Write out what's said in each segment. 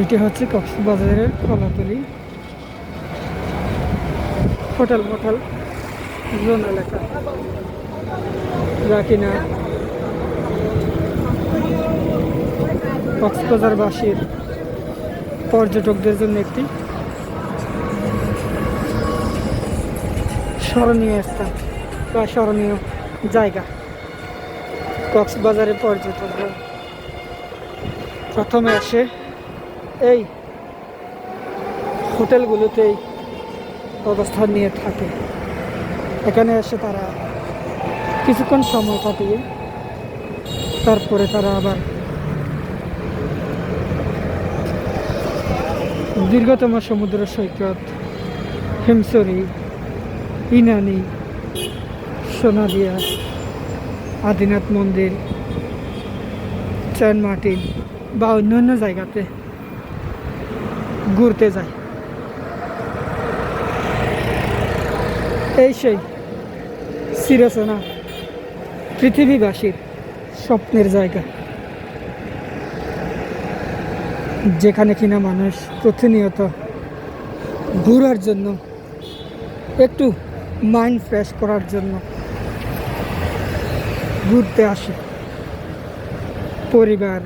এটি হচ্ছে কক্সবাজারের কলাতলি হোটেল মোটেল জোন এলাকা। যা কিনা কক্সবাজারবাসীর পর্যটকদের জন্য একটি স্মরণীয় স্থান বা স্মরণীয় জায়গা। কক্সবাজারে পর্যটকরা প্রথমে এসে এই হোটেলগুলোতেই অবস্থান নিয়ে থাকে। এখানে এসে তারা কিছুক্ষণ সময় কাটিয়ে তারপরে তারা আবার দীর্ঘতম সমুদ্র সৈকত, হিমসরি, ইনানি, সোনাদিয়া, আদিনাথ মন্দির সেন্ট মার্টিন বা অন্যান্য জায়গাতে ঘুরতে যায় এই সেই চিরচেনা পৃথিবীবাসীর স্বপ্নের জায়গা। যেখানে কিনা মানুষ প্রতিনিয়ত ঘোরার জন্য, একটু মাইন্ড ফ্রেশ করার জন্য ঘুরতে আসে। পরিবার,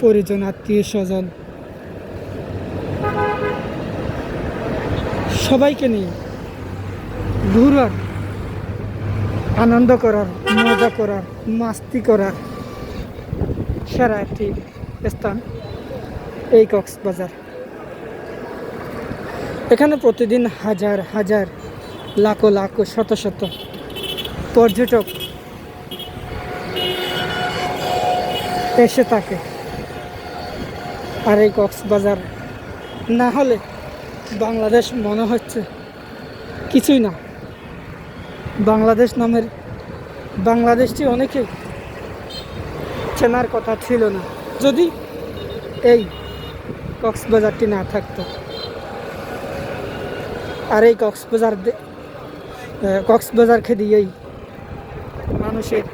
পরিজন আত্মীয় স্বজন সবাইকে নিয়ে ঘুরার, আনন্দ করার, মজা করার, মাস্তি করার সেরা একটি স্থান এই কক্সবাজার। এখানে প্রতিদিন হাজার হাজার, লাখো লাখো, শত শত পর্যটক এসে থাকে। আর এই কক্সবাজার না হলে বাংলাদেশ মনে হচ্ছে কিছুই না। বাংলাদেশ নামের বাংলাদেশটি অনেকেই চেনার কথা ছিল না। যদি এই কক্সবাজারটি না থাকতো, আর এই কক্সবাজার কক্সবাজারকে দিয়েই মানুষের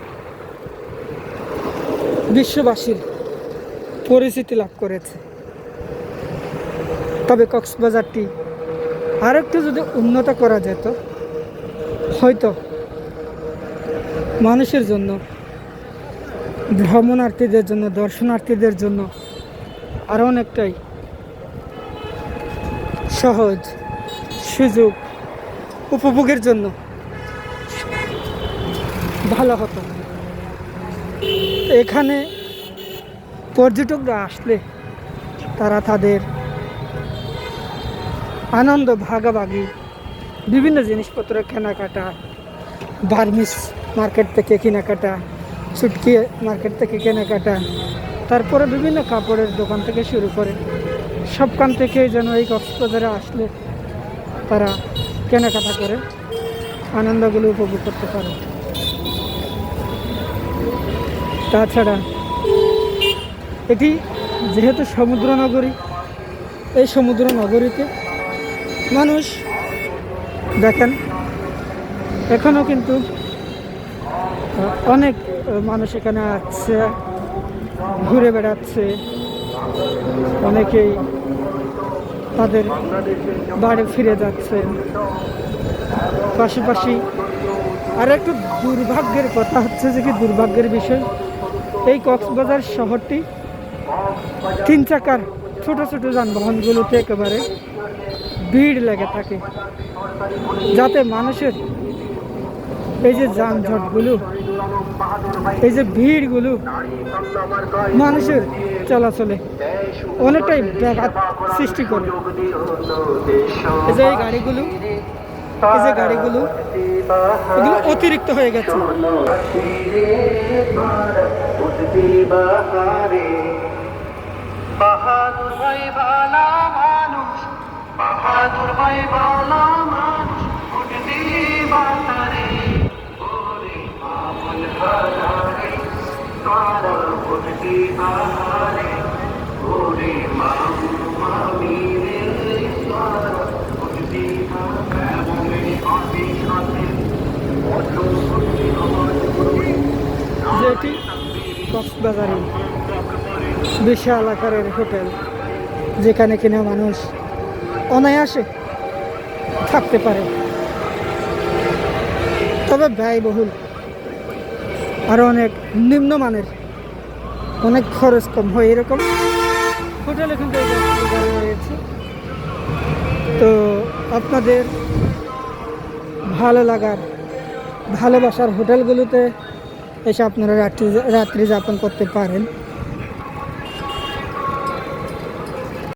বিশ্ববাসীর পরিচিতি লাভ করেছে। তবে কক্সবাজারটি আরেকটু যদি উন্নত করা যেত, হয়তো মানুষের জন্য, ভ্রমণার্থীদের জন্য, দর্শনার্থীদের জন্য আরও অনেকটাই সহজ সুযোগ উপভোগের জন্য ভালো হতো। এখানে পর্যটকরা আসলে তারা তাদের আনন্দ ভাগাভাগি, বিভিন্ন জিনিসপত্র কেনাকাটা বার্মিস মার্কেট থেকে কেনাকাটা, চুটকি মার্কেট থেকে কেনাকাটা, তারপরে বিভিন্ন কাপড়ের দোকান থেকে শুরু করে, সবখান থেকে যেন এই কক্সবাজারে আসলে তারা কেনাকাটা করে, আনন্দগুলো উপভোগ করতে পারে। তাছাড়া এটি যেহেতু সমুদ্র নগরী এই সমুদ্র নগরীতে মানুষ, দেখেন এখনও কিন্তু অনেক মানুষ এখানে আসছে, ঘুরে বেড়াচ্ছে। অনেকেই তাদের বাড়ি ফিরে যাচ্ছে। পাশাপাশি আর একটু দুর্ভাগ্যের কথা হচ্ছে যে কি দুর্ভাগ্যের বিষয়, এই কক্সবাজার শহরটি তিন চাকার ছোট ছোট যানবাহনগুলোতে একেবারে ভিড় লেগে থাকে। যাতে মানুষের এই যে যানজটগুলো, এই যে ভিড়গুলো মানুষের চলাচলে অনেকটাই ব্যাঘাত সৃষ্টি করে। এই যে এই গাড়িগুলো, এই যে গাড়িগুলো, এগুলো অতিরিক্ত হয়ে গেছে। মানুষ যেটি কক্সবাজারে বিশাল আকারের হোটেল যেখানে কিনা মানুষ অনায়াসে থাকতে পারে। তবে ব্যয়বহুল। আরও অনেক নিম্নমানের অনেক খরচ কম হয় এরকম। হোটেলে কিন্তু রয়েছে। তো আপনাদের ভালো লাগার ভালোবাসার হোটেলগুলোতে এসে আপনারা রাত্রি রাত্রি যাপন করতে পারেন।